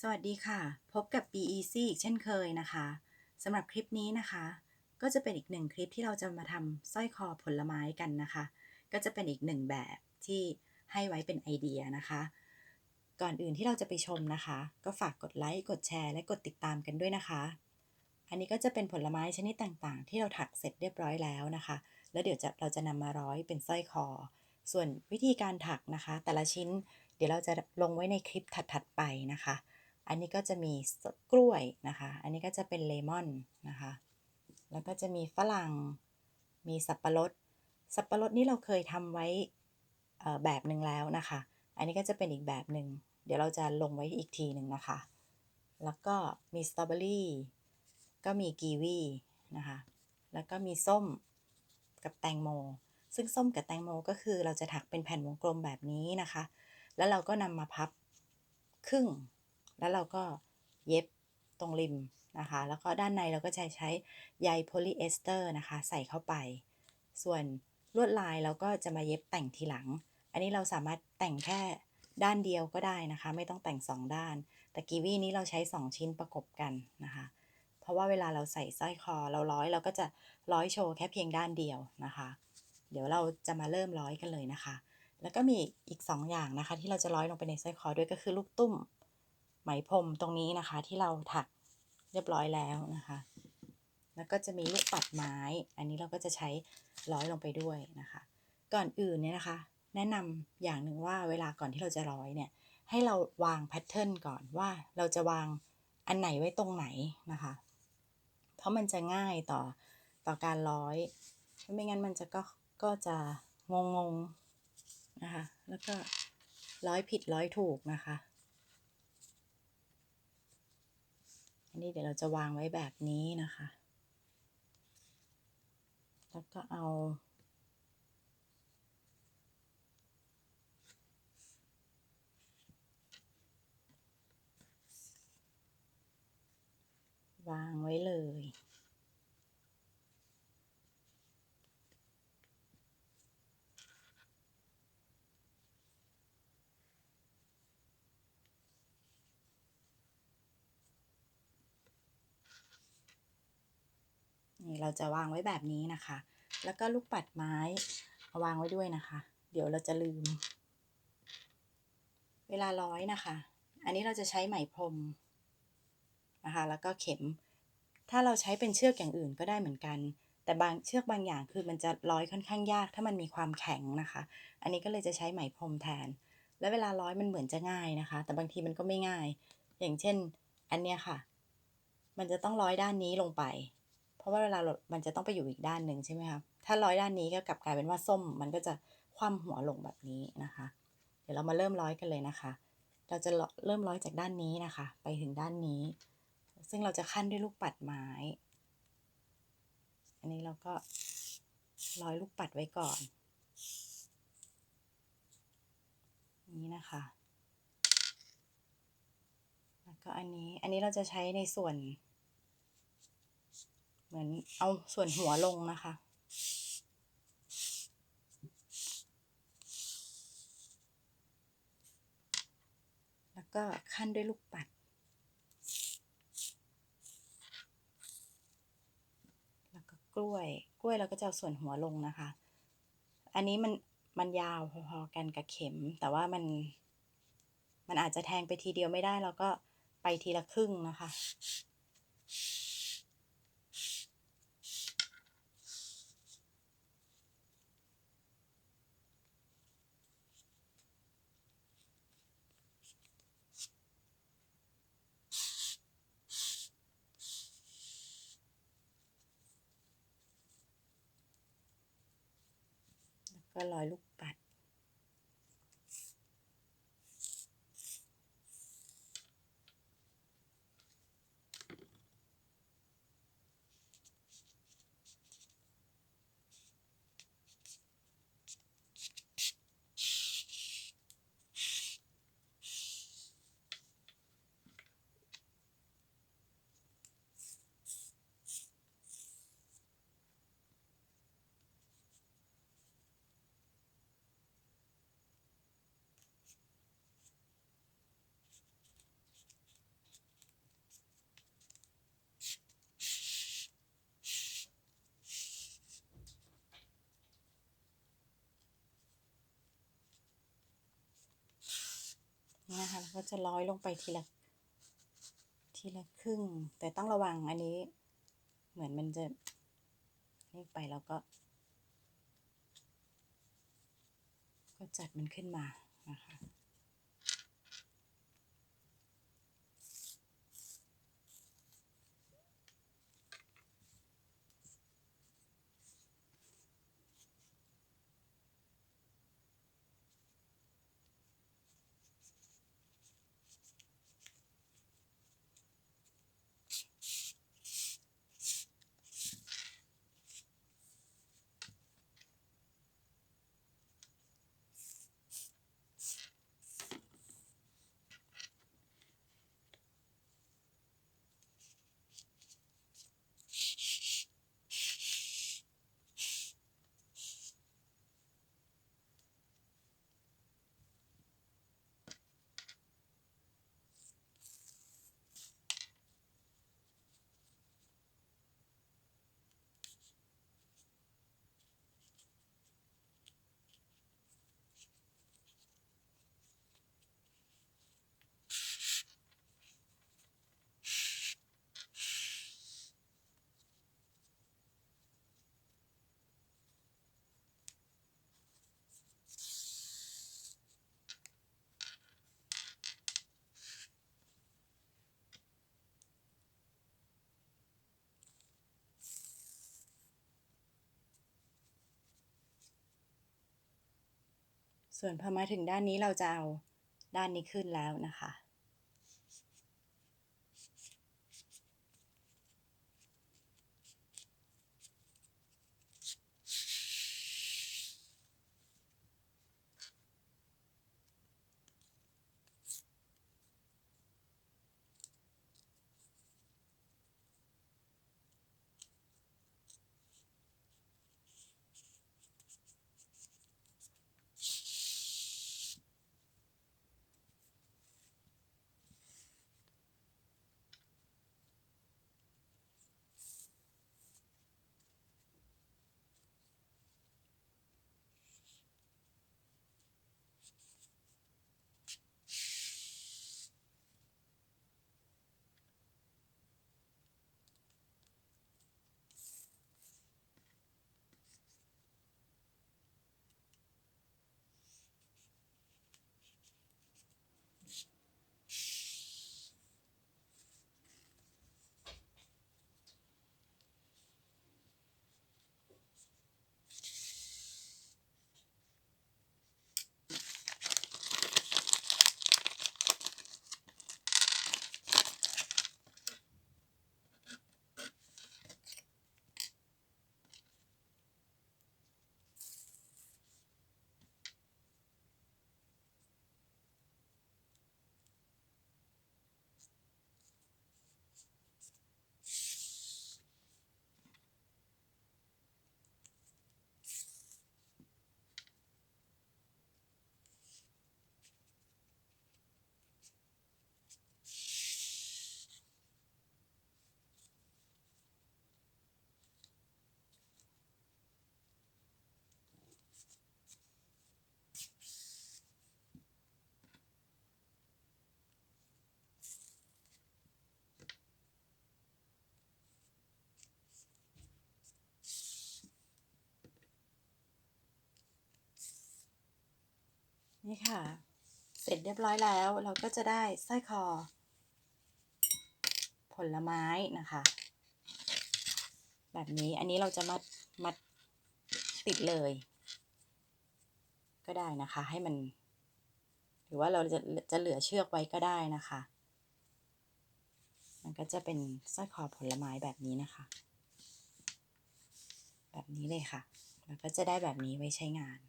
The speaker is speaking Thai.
สวัสดีค่ะ พบกับ BEC อีกเช่นเคยนะคะสำหรับคลิปนี้นะคะ ก็จะเป็นอีกหนึ่งคลิปที่เราจะมาทำสร้อยคอผลไม้กันนะคะ ก็จะเป็นอีกหนึ่งแบบที่ให้ไว้เป็นไอเดียนะคะ ก่อนอื่นที่เราจะไปชมนะคะ ก็ฝากกดไลค์กดแชร์และกดติดตามกันด้วยนะคะ อันนี้ก็จะเป็นผลไม้ชนิดต่างๆ ที่เราถักเสร็จเรียบร้อยแล้วนะคะ แล้วเดี๋ยวจะเราจะนำมาร้อยเป็นสร้อยคอ ส่วนวิธีการถักนะคะ แต่ละชิ้นเดี๋ยวเราจะลงไว้ในคลิปถัดๆไปนะคะ อันนี้ก็จะมีกล้วยนะคะ อันนี้ก็จะเป็นเลมอนนะคะ แล้วก็จะมีฝรั่ง มีสับปะรด สับปะรดนี่เราเคยทำไว้แบบหนึ่งแล้วนะคะ อันนี้ก็จะเป็นอีกแบบหนึ่ง เดี๋ยวเราจะลงไว้อีกทีหนึ่งนะคะ แล้วก็มีสตรอเบอรี่ ก็มีกีวีนะคะ แล้วก็มีส้มกับแตงโม ซึ่งส้มกับแตงโมก็คือเราจะถักเป็นแผ่นวงกลมแบบนี้นะคะ แล้วเราก็นำมาพับครึ่ง แล้วเราก็เย็บตรงริมนะคะ แล้วก็ด้านในเราก็ใช้ใช้ใยโพลีเอสเตอร์นะคะ ใส่เข้าไป ส่วนลวดลายเราก็จะมาเย็บแต่งทีหลัง อันนี้เราสามารถแต่งแค่ด้านเดียวก็ได้นะคะ ไม่ต้องแต่ง 2 ด้าน แต่กีวีนี้เราใช้ 2 ชิ้นประกบกันนะคะ เพราะว่าเวลาเราใส่สร้อยคอเราร้อยเราก็จะร้อยโชว์แค่เพียงด้านเดียวนะคะ เดี๋ยวเราจะมาเริ่มร้อยกันเลยนะคะ แล้วก็มีอีก 2 อย่างนะคะ ที่เราจะร้อยลงไปในสร้อยคอด้วยก็คือลูกตุ้ม ไหมพรมตรงนี้นะคะ ที่เราถักเรียบร้อยแล้วนะคะ แล้วก็จะมีลูกปัดไม้ อันนี้เราก็จะใช้ร้อยลงไปด้วยนะคะ ก่อนอื่นเนี่ยนะคะ แนะนำอย่างหนึ่งว่าเวลาก่อนที่เราจะร้อยเนี่ย ให้เราวางแพทเทิร์นก่อนว่าเราจะวางอันไหนไว้ตรงไหนนะคะ เพราะมันจะง่ายต่อต่อการร้อย ไม่งั้นมันจะก็ก็จะงงงนะคะ แล้วก็ร้อยผิดร้อยถูกนะคะ อันนี้เดี๋ยวเราจะวางไว้แบบนี้นะคะ แล้วก็เอา วางไว้เลย นี่เราจะวางไว้แบบนี้นะคะ แล้วก็ลูกปัดไม้าวางไว้ด้วยนะคะ เดี๋ยวเราจะลืม เวลาร้อยนะคะ อันนี้เราจะใช้ไหมพรมนะคะ แล้วก็เข็ม ถ้าเราใช้เป็นเชือกอย่างอื่นก็ได้เหมือนกัน แต่บางเชือกบางอย่างคือมันจะร้อยค่อนข้างยาก ถ้ามันมีความแข็งนะคะ อันนี้ก็เลยจะใช้ไหมพรมแทน แล้วเวลาร้อยมันเหมือนจะง่ายนะคะ แต่บางทีมันก็ไม่ง่าย อย่างเช่น อันเนี้ยค่ะ มันจะต้องร้อยด้านนี้ลงไป ราะว่าเวลามันจะต้องไปอยู่อีกด้านหนึ่งใช่ไหมคะถ้าร้อยด้านนี้ก็กลับกลายเป็นว่าส้มมันก็จะคว่ำหัวลงแบบนี้นะคะ เดี๋ยวเรามาเริ่มร้อยกันเลยนะคะ เราจะเริ่มร้อยจากด้านนี้นะคะ ไปถึงด้านนี้ ซึ่งเราจะขั้นด้วยลูกปัดไม้ อันนี้เราก็ร้อยลูกปัดไว้ก่อน นี้นะคะ แล้วก็อันนี้ อันนี้เราจะใช้ในส่วน เหมือนเอาส่วนหัวลงนะคะ แล้วก็ขั้นด้วยลูกปัด แล้วก็กล้วย กล้วยเราก็จะเอาส่วนหัวลงนะคะ อันนี้มันมันยาวพอๆกันกับเข็ม แต่ว่ามัน มันอาจจะแทงไปทีเดียวไม่ได้ เราก็ไปทีละครึ่งนะคะ ก็ลอยลูกปัด ก็จะร้อยลงไปทีละทีละครึ่ง แต่ต้องระวังอันนี้เหมือนมันจะนี่ไปแล้วก็ ก็จัดมันขึ้นมานะคะ ส่วนพอมาถึงด้านนี้เราจะเอาด้านนี้ขึ้นแล้วนะคะ นี่ค่ะ เสร็จเรียบร้อยแล้วเราก็จะได้สร้อยคอ ผลไม้นะคะ แบบนี้อันนี้เราจะมัดมัดติดเลย ก็ได้นะคะ ให้มัน หรือว่าเราจะจะเหลือเชือกไว้ก็ได้นะคะ มันก็จะเป็นสร้อยคอผลไม้แบบนี้นะคะ แบบนี้เลยค่ะ แล้วก็จะได้แบบนี้ไว้ใช้งาน